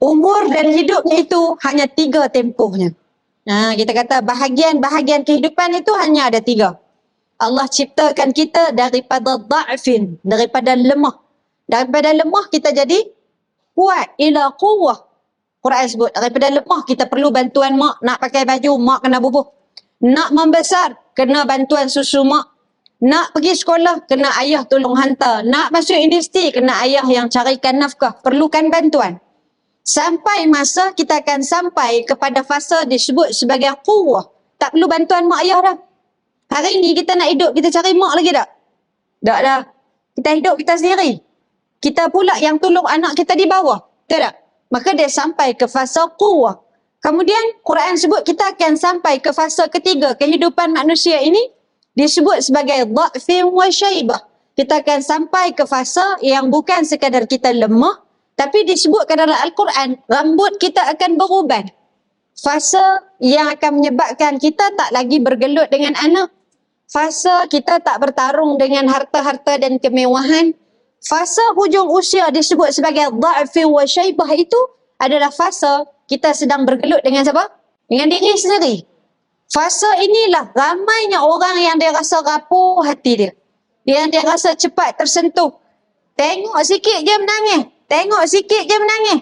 Umur dan hidupnya itu hanya tiga tempohnya. Ha, kita kata bahagian-bahagian kehidupan itu hanya ada tiga. Allah ciptakan kita daripada da'fin, daripada lemah. Daripada lemah kita jadi kuat ila quwwah. Quran sebut daripada lemah kita perlu bantuan mak nak pakai baju mak kena bubuh. Nak membesar kena bantuan susu mak. Nak pergi sekolah kena ayah tolong hantar. Nak masuk universiti kena ayah yang carikan nafkah. Perlukan bantuan. Sampai masa kita akan sampai kepada fasa disebut sebagai quwwah. Tak perlu bantuan mak ayah dah. Hari ni kita nak hidup, kita cari mak lagi tak? Tak dah. Kita hidup kita sendiri. Kita pula yang tolong anak kita di bawah. Betul tak? Maka dia sampai ke fasa quwwah. Kemudian Quran sebut kita akan sampai ke fasa ketiga kehidupan manusia ini disebut sebagai dha'fin wa syaibah. Kita akan sampai ke fasa yang bukan sekadar kita lemah tapi disebutkan dalam Al-Quran rambut kita akan beruban. Fasa yang akan menyebabkan kita tak lagi bergelut dengan anak. Fasa kita tak bertarung dengan harta-harta dan kemewahan. Fasa hujung usia disebut sebagai dha'fi wa syaibah itu adalah fasa kita sedang bergelut dengan siapa? Dengan diri sendiri. Fasa inilah ramainya orang yang dia rasa rapuh hati dia. Yang dia rasa cepat tersentuh. Tengok sikit je menangis. Tengok sikit je menangis.